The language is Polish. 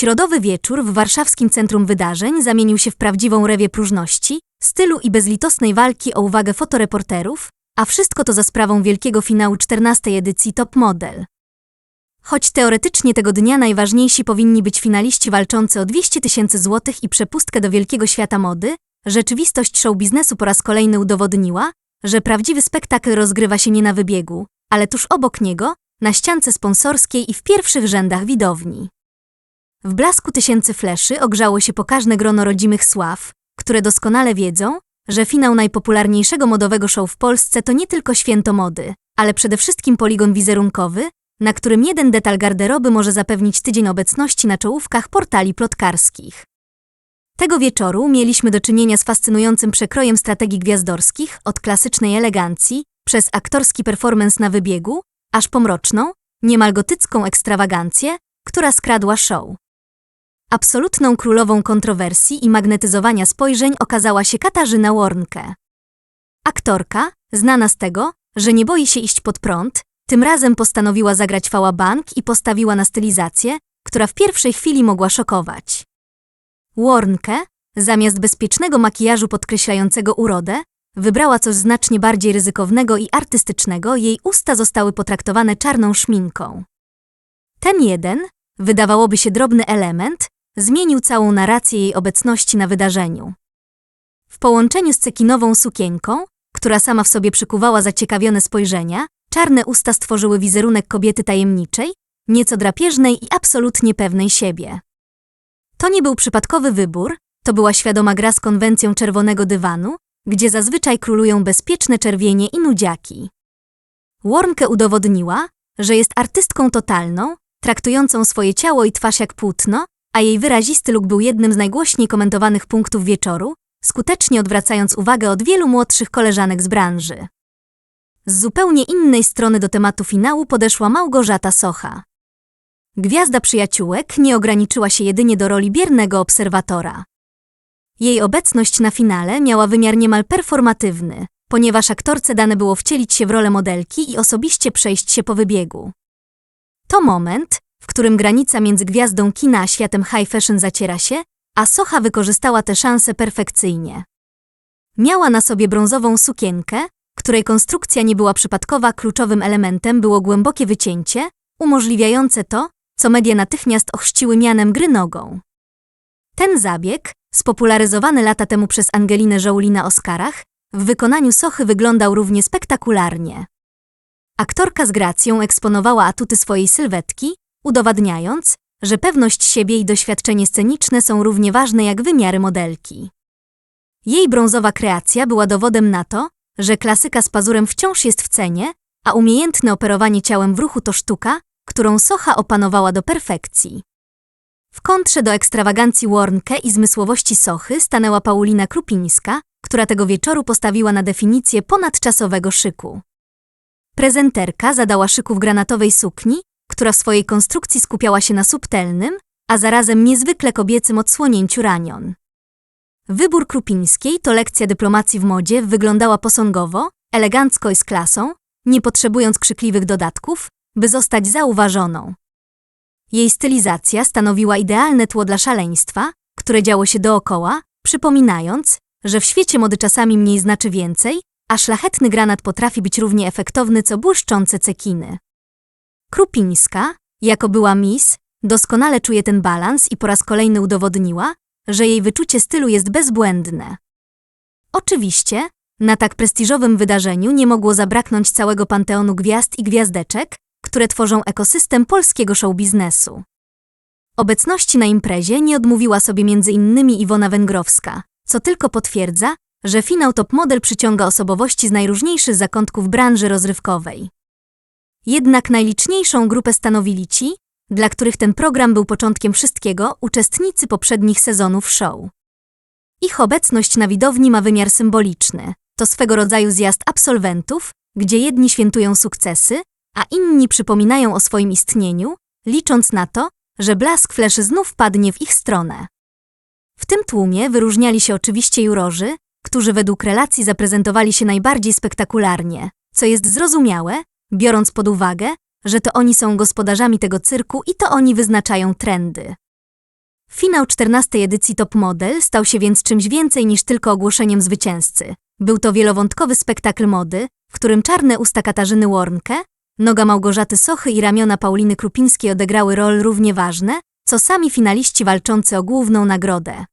Środowy wieczór w warszawskim centrum wydarzeń zamienił się w prawdziwą rewię próżności, stylu i bezlitosnej walki o uwagę fotoreporterów, a wszystko to za sprawą wielkiego finału 14 edycji Top Model. Choć teoretycznie tego dnia najważniejsi powinni być finaliści walczący o 200 tysięcy złotych i przepustkę do wielkiego świata mody, rzeczywistość show biznesu po raz kolejny udowodniła, że prawdziwy spektakl rozgrywa się nie na wybiegu, ale tuż obok niego, na ściance sponsorskiej i w pierwszych rzędach widowni. W blasku tysięcy fleszy ogrzało się pokaźne grono rodzimych sław, które doskonale wiedzą, że finał najpopularniejszego modowego show w Polsce to nie tylko święto mody, ale przede wszystkim poligon wizerunkowy, na którym jeden detal garderoby może zapewnić tydzień obecności na czołówkach portali plotkarskich. Tego wieczoru mieliśmy do czynienia z fascynującym przekrojem strategii gwiazdorskich, od klasycznej elegancji, przez aktorski performance na wybiegu, aż po mroczną, niemal gotycką ekstrawagancję, która skradła show. Absolutną królową kontrowersji i magnetyzowania spojrzeń okazała się Katarzyna Warnke. Aktorka, znana z tego, że nie boi się iść pod prąd, tym razem postanowiła zagrać fała bank i postawiła na stylizację, która w pierwszej chwili mogła szokować. Warnke, zamiast bezpiecznego makijażu podkreślającego urodę, wybrała coś znacznie bardziej ryzykownego i artystycznego, jej usta zostały potraktowane czarną szminką. Ten jeden, wydawałoby się drobny element, zmienił całą narrację jej obecności na wydarzeniu. W połączeniu z cekinową sukienką, która sama w sobie przykuwała zaciekawione spojrzenia, czarne usta stworzyły wizerunek kobiety tajemniczej, nieco drapieżnej i absolutnie pewnej siebie. To nie był przypadkowy wybór, to była świadoma gra z konwencją czerwonego dywanu, gdzie zazwyczaj królują bezpieczne czerwienie i nudziaki. Warnke udowodniła, że jest artystką totalną, traktującą swoje ciało i twarz jak płótno, a jej wyrazisty look był jednym z najgłośniej komentowanych punktów wieczoru, skutecznie odwracając uwagę od wielu młodszych koleżanek z branży. Z zupełnie innej strony do tematu finału podeszła Małgorzata Socha. Gwiazda przyjaciółek nie ograniczyła się jedynie do roli biernego obserwatora. Jej obecność na finale miała wymiar niemal performatywny, ponieważ aktorce dane było wcielić się w rolę modelki i osobiście przejść się po wybiegu. To moment, w którym granica między gwiazdą kina a światem high fashion zaciera się, a Socha wykorzystała tę szansę perfekcyjnie. Miała na sobie brązową sukienkę, której konstrukcja nie była przypadkowa, kluczowym elementem było głębokie wycięcie, umożliwiające to, co media natychmiast ochrzciły mianem gry nogą. Ten zabieg, spopularyzowany lata temu przez Angelinę Jolie na Oscarach, w wykonaniu Sochy wyglądał równie spektakularnie. Aktorka z gracją eksponowała atuty swojej sylwetki, udowadniając, że pewność siebie i doświadczenie sceniczne są równie ważne jak wymiary modelki. Jej brązowa kreacja była dowodem na to, że klasyka z pazurem wciąż jest w cenie, a umiejętne operowanie ciałem w ruchu to sztuka, którą Socha opanowała do perfekcji. W kontrze do ekstrawagancji Warnke i zmysłowości Sochy stanęła Paulina Krupińska, która tego wieczoru postawiła na definicję ponadczasowego szyku. Prezenterka zadała szyku w granatowej sukni, która w swojej konstrukcji skupiała się na subtelnym, a zarazem niezwykle kobiecym odsłonięciu ranion. Wybór Krupińskiej to lekcja dyplomacji w modzie wyglądała posągowo, elegancko i z klasą, nie potrzebując krzykliwych dodatków, by zostać zauważoną. Jej stylizacja stanowiła idealne tło dla szaleństwa, które działo się dookoła, przypominając, że w świecie mody czasami mniej znaczy więcej, a szlachetny granat potrafi być równie efektowny co błyszczące cekiny. Krupińska, jako była Miss, doskonale czuje ten balans i po raz kolejny udowodniła, że jej wyczucie stylu jest bezbłędne. Oczywiście, na tak prestiżowym wydarzeniu nie mogło zabraknąć całego panteonu gwiazd i gwiazdeczek, które tworzą ekosystem polskiego show biznesu. Obecności na imprezie nie odmówiła sobie innymi Iwona Węgrowska, co tylko potwierdza, że finał Top Model przyciąga osobowości z najróżniejszych zakątków branży rozrywkowej. Jednak najliczniejszą grupę stanowili ci, dla których ten program był początkiem wszystkiego, uczestnicy poprzednich sezonów show. Ich obecność na widowni ma wymiar symboliczny. To swego rodzaju zjazd absolwentów, gdzie jedni świętują sukcesy, a inni przypominają o swoim istnieniu, licząc na to, że blask fleszy znów padnie w ich stronę. W tym tłumie wyróżniali się oczywiście jurorzy, którzy według relacji zaprezentowali się najbardziej spektakularnie, co jest zrozumiałe, biorąc pod uwagę, że to oni są gospodarzami tego cyrku i to oni wyznaczają trendy. Finał 14 edycji Top Model stał się więc czymś więcej niż tylko ogłoszeniem zwycięzcy. Był to wielowątkowy spektakl mody, w którym czarne usta Katarzyny Łornke, noga Małgorzaty Sochy i ramiona Pauliny Krupińskiej odegrały rol równie ważne, co sami finaliści walczący o główną nagrodę.